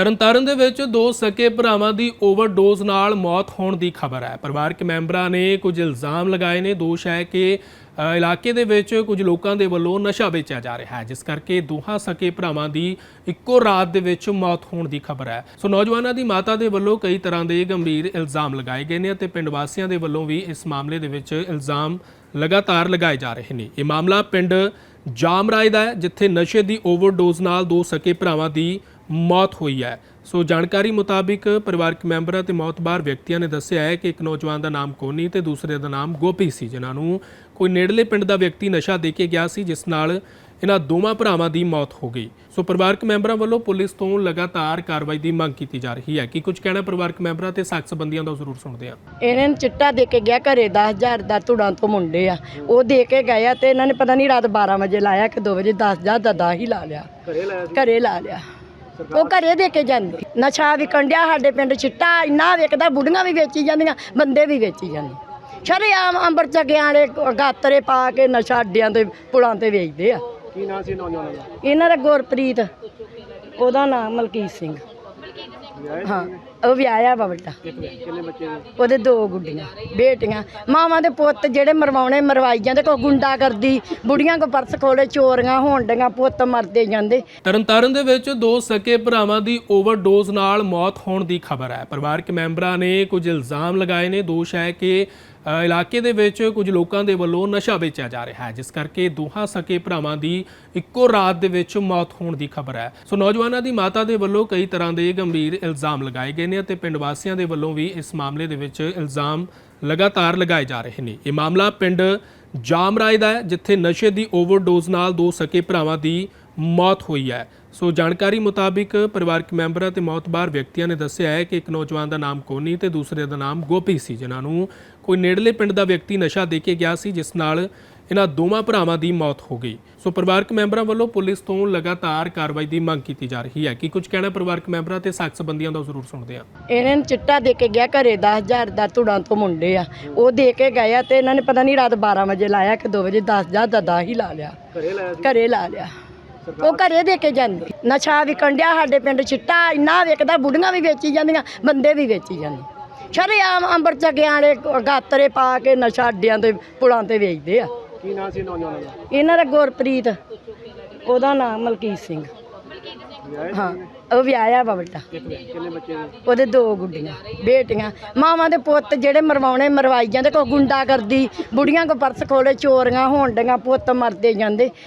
ਤਰਨਤਾਰਨ ਦੇ ਵਿੱਚ ਦੋ ਸਕੇ ਭਰਾਵਾਂ ਦੀ ਓਵਰਡੋਜ਼ ਨਾਲ ਮੌਤ ਹੋਣ ਦੀ ਖਬਰ ਹੈ। ਪਰਿਵਾਰਕ ਮੈਂਬਰਾਂ ਨੇ ਕੁਝ ਇਲਜ਼ਾਮ ਲਗਾਏ ਨੇ। ਦੋਸ਼ ਹੈ ਕਿ ਇਲਾਕੇ ਦੇ ਵਿੱਚ ਕੁਝ ਲੋਕਾਂ ਦੇ ਵੱਲੋਂ ਨਸ਼ਾ ਵੇਚਿਆ ਜਾ ਰਿਹਾ ਹੈ, ਜਿਸ ਕਰਕੇ ਦੋਹਾਂ ਸਕੇ ਭਰਾਵਾਂ ਦੀ ਇੱਕੋ ਰਾਤ ਦੇ ਵਿੱਚ ਮੌਤ ਹੋਣ ਦੀ ਖਬਰ ਹੈ। ਸੋ ਨੌਜਵਾਨਾਂ ਦੀ ਮਾਤਾ ਦੇ ਵੱਲੋਂ ਕਈ ਤਰ੍ਹਾਂ ਦੇ ਗੰਭੀਰ ਇਲਜ਼ਾਮ ਲਗਾਏ ਗਏ ਨੇ ਅਤੇ ਪਿੰਡ ਵਾਸੀਆਂ ਦੇ ਵੱਲੋਂ ਵੀ ਇਸ ਮਾਮਲੇ ਦੇ ਵਿੱਚ ਇਲਜ਼ਾਮ ਲਗਾਤਾਰ ਲਗਾਏ ਜਾ ਰਹੇ ਨੇ। ਇਹ ਮਾਮਲਾ ਪਿੰਡ ਜਾਮਰਾਏ ਦਾ ਹੈ, ਜਿੱਥੇ ਨਸ਼ੇ ਦੀ ਓਵਰਡੋਜ਼ ਨਾਲ ਦੋ ਸਕੇ ਭਰਾਵਾਂ ਦੀ ਮੌਤ ਹੋਈ ਹੈ। ਸੋ ਜਾਣਕਾਰੀ ਮੁਤਾਬਿਕ ਪਰਿਵਾਰਕ ਮੈਂਬਰਾਂ ਤੇ ਮੌਤਬਾਰ ਵਿਅਕਤੀਆਂ ਨੇ ਦੱਸਿਆ ਹੈ ਕਿ ਇੱਕ ਨੌਜਵਾਨ ਦਾ ਨਾਮ ਕੋਨੀ ਤੇ ਦੂਸਰੇ ਦਾ ਨਾਮ ਗੋਪੀ ਸੀ ਜਿਨ੍ਹਾਂ ਨੂੰ ਕੋਈ ਨੇੜਲੇ ਪਿੰਡ ਦਾ ਵਿਅਕਤੀ ਨਸ਼ਾ ਦੇ ਕੇ ਗਿਆ ਸੀ ਜਿਸ ਨਾਲ ਇਹਨਾਂ ਦੋਵਾਂ ਭਰਾਵਾਂ ਦੀ ਮੌਤ ਹੋ ਗਈ। ਸੋ ਪਰਿਵਾਰਕ ਮੈਂਬਰਾਂ ਵੱਲੋਂ ਪੁਲਿਸ ਤੋਂ ਲਗਾਤਾਰ ਕਾਰਵਾਈ ਦੀ ਮੰਗ ਕੀਤੀ ਜਾ ਰਹੀ ਹੈ। ਕਿ ਕੁਝ ਕਹਿਣਾ ਪਰਿਵਾਰਕ ਮੈਂਬਰਾਂ ਤੇ ਸਾਖ ਸੰਬੰਧੀਆਂ ਦਾ ਜ਼ਰੂਰ ਸੁਣਦੇ ਹਾਂ। ਇਹਨਾਂ ਨੇ ਚਿੱਟਾ ਦੇ ਕੇ ਗਿਆ ਘਰੇ 10000 ਦਾ ਧੁੜਾਂ ਤੋਂ ਮੁੰਡੇ ਆ। ਉਹ ਦੇ ਕੇ ਗਏ ਆ ਤੇ ਇਹਨਾਂ ਨੇ ਪਤਾ ਨਹੀਂ ਰਾਤ 12 ਵਜੇ ਲਾਇਆ ਕਿ 2 ਵਜੇ 10000 ਦਾ ਦਾ ਹੀ ਲਾ ਲਿਆ। ਘਰੇ ਲਾਇਆ ਘਰੇ ਲਾ ਲਿਆ। ਉਹ ਘਰੇ ਦੇ ਕੇ ਜਾਂਦੇ। ਨਸ਼ਾ ਵਿਕਣ ਡਿਆ ਸਾਡੇ ਪਿੰਡ ਚਿੱਟਾ ਇੰਨਾ ਵਿਕਦਾ ਬੁੜੀਆਂ ਵੀ ਵੇਚੀ ਜਾਂਦੀਆਂ ਬੰਦੇ ਵੀ ਵੇਚੀ ਜਾਂਦੇ। ਸ਼ਰੇਆਮ ਅੰਬਰ ਚੱਗਿਆਂ ਵਾਲੇ ਗਾਤਰੇ ਪਾ ਕੇ ਨਸ਼ਾ ਅੱਡਿਆਂ ਤੇ ਪੁਲਾਂ ਤੇ ਵੇਚਦੇ ਆ। ਕੀ ਨਾਂ ਸੀ ਨੌਜਵਾਨਾਂ ਦਾ? ਇਹਨਾਂ ਦਾ ਗੁਰਪ੍ਰੀਤ ਉਹਦਾ ਨਾਮ ਮਲਕੀਤ ਸਿੰਘ। ਹਾਂ, ਉਹ ਵਿਆਹਿਆ ਵਾ ਵੱਡਾ। ਕਿੰਨੇ ਬੱਚੇ ਉਹਦੇ ਦੋ ਗੁੱਡੀਆਂ, ਬੇਟੀਆਂ। ਮਾਵਾਂ ਦੇ ਪੁੱਤ ਜਿਹੜੇ ਮਰਵਾਉਣੇ ਮਰਵਾਈ ਜਾਂਦੇ ਕੋਈ ਗੁੰਡਾ ਕਰਦੀ, ਬੁੜੀਆਂ ਕੋ ਪਰਸ ਖੋਲੇ, ਚੋਰੀਆਂ ਹੋਣ ਡੀਆਂ ਪੁੱਤ ਮਰਦੇ ਜਾਂਦੇ। ਤਰਨਤਾਰਨ ਦੇ ਵਿੱਚ ਦੋ ਸਕੇ ਭਰਾਵਾਂ ਦੀ ਓਵਰਡੋਜ਼ ਨਾਲ ਮੌਤ ਹੋਣ ਦੀ ਖਬਰ ਹੈ। ਪਰਿਵਾਰਕ ਮੈਂਬਰਾਂ ਨੇ ਕੁਝ ਇਲਜ਼ਾਮ ਲਗਾਏ ਨੇ। ਦੋਸ਼ ਹੈ ਕਿ ਇਲਾਕੇ ਦੇ ਵਿੱਚ ਕੁਝ ਲੋਕਾਂ ਦੇ ਵੱਲੋਂ ਨਸ਼ਾ ਵੇਚਿਆ ਜਾ ਰਿਹਾ ਹੈ, ਜਿਸ ਕਰਕੇ ਦੋਹਾਂ ਸਕੇ ਭਰਾਵਾਂ ਦੀ ਇੱਕੋ ਰਾਤ ਦੇ ਵਿੱਚ ਮੌਤ ਹੋਣ ਦੀ ਖਬਰ ਹੈ। ਸੋ ਨੌਜਵਾਨਾਂ ਦੀ ਮਾਤਾ ਦੇ ਵੱਲੋਂ ਕਈ ਤਰ੍ਹਾਂ ਦੇ ਗੰਭੀਰ ਇਲਜ਼ਾਮ ਲਗਾਏ ਗਏ ਨੇ ਅਤੇ ਪਿੰਡ ਵਾਸੀਆਂ ਦੇ ਵੱਲੋਂ ਵੀ ਇਸ ਮਾਮਲੇ ਦੇ ਵਿੱਚ ਇਲਜ਼ਾਮ ਲਗਾਤਾਰ ਲਗਾਏ ਜਾ ਰਹੇ ਨੇ। ਇਹ ਮਾਮਲਾ ਪਿੰਡ ਜਾਮਰਾਏ ਦਾ ਹੈ, ਜਿੱਥੇ ਨਸ਼ੇ ਦੀ ਓਵਰਡੋਜ਼ ਨਾਲ ਦੋ ਸਕੇ ਭਰਾਵਾਂ ਦੀ ਮੌਤ ਹੋਈ ਹੈ। ਸੋ ਜਾਣਕਾਰੀ ਮੁਤਾਬਿਕ ਪਰਿਵਾਰਕ ਮੈਂਬਰਾਂ ਤੇ ਮੌਤਬਾਰ ਵਿਅਕਤੀਆਂ ਨੇ ਦੱਸਿਆ ਹੈ ਕਿ ਇੱਕ ਨੌਜਵਾਨ ਦਾ ਨਾਮ ਕੋਨੀ ਤੇ ਦੂਸਰੇ ਦਾ ਨਾਮ ਗੋਪੀ ਸੀ, ਜਿਨ੍ਹਾਂ ਨੂੰ ਕੋਈ ਨੇੜਲੇ ਪਿੰਡ ਦਾ ਵਿਅਕਤੀ ਨਸ਼ਾ ਦੇ ਕੇ ਗਿਆ ਸੀ ਜਿਸ ਨਾਲ ਇਹਨਾਂ ਦੋਵਾਂ ਭਰਾਵਾਂ ਦੀ ਮੌਤ ਹੋ ਗਈ। ਸੋ ਪਰਿਵਾਰਕ ਮੈਂਬਰਾਂ ਵੱਲੋਂ ਪੁਲਿਸ ਤੋਂ ਲਗਾਤਾਰ ਕਾਰਵਾਈ ਦੀ ਮੰਗ ਕੀਤੀ ਜਾ ਰਹੀ ਹੈ। ਕਿ ਕੁਝ ਕਹਿਣਾ ਪਰਿਵਾਰਕ ਮੈਂਬਰਾਂ ਤੇ ਸਾਖ ਸੰਬੰਧੀਆਂ ਦਾ ਜ਼ਰੂਰ ਸੁਣਦੇ ਹਾਂ। ਇਹਨਾਂ ਨੇ ਚਿੱਟਾ ਦੇ ਕੇ ਗਿਆ ਘਰੇ 10000 ਦਾ ਧੁੜਾਂ ਤੋਂ ਮੁੰਡੇ ਆ। ਉਹ ਦੇ ਕੇ ਗਏ ਆ ਤੇ ਇਹਨਾਂ ਨੇ ਪਤਾ ਨਹੀਂ ਰਾਤ 12 ਵਜੇ ਲਾਇਆ ਕਿ 2 ਵਜੇ 10000 ਦਾ ਦਾ ਹੀ ਲਾ ਲਿਆ। ਘਰੇ ਲਾਇਆ ਘਰੇ ਲਾ ਲਿਆ। ਉਹ ਘਰੇ ਦੇ ਕੇ ਜਾਂਦੇ। ਨਸ਼ਾ ਵਿਕਣ ਡਿਆ ਸਾਡੇ ਪਿੰਡ ਚਿੱਟਾ ਇੰਨਾ ਵਿਕਦਾ ਬੁੜੀਆਂ ਵੀ ਵੇਚੀ ਜਾਂਦੀਆਂ ਬੰਦੇ ਵੀ ਵੇਚੀ ਜਾਂਦੇ। ਸ਼ਰੇਆਮ ਅੰਬਰ ਚੱਗਿਆਂ ਵਾਲੇ ਗਾਤਰੇ ਪਾ ਕੇ ਨਸ਼ਾ ਅੱਡਿਆਂ ਤੇ ਪੁਲਾਂ ਤੇ ਵੇਚਦੇ ਆ। ਕੀ ਨਾਂ ਸੀ ਨੌਜਵਾਨਾਂ ਦਾ? ਇਹਨਾਂ ਦਾ ਗੁਰਪ੍ਰੀਤ ਉਹਦਾ ਨਾਮ ਮਲਕੀਤ ਸਿੰਘ। ਹਾਂ ਉਹ ਵਿਆਹਿਆ ਵਾ ਵੱਡਾ ਕਿੰਨੇ ਬੱਚੇ ਉਹਦੇ ਦੋ ਗੁੱਡੀਆਂ ਬੇਟੀਆਂ। ਮਾਵਾਂ ਦੇ ਪੁੱਤ ਜਿਹੜੇ ਮਰਵਾਉਣੇ ਮਰਵਾਈ ਜਾਂਦੇ ਕੋਈ ਗੁੰਡਾ ਕਰਦੀ ਬੁੜੀਆਂ ਕੋ ਪਰਸ ਖੋਲੇ ਚੋਰੀਆਂ ਹੋਣ ਡੀਆਂ ਪੁੱਤ ਮਰਦੇ ਜਾਂਦੇ।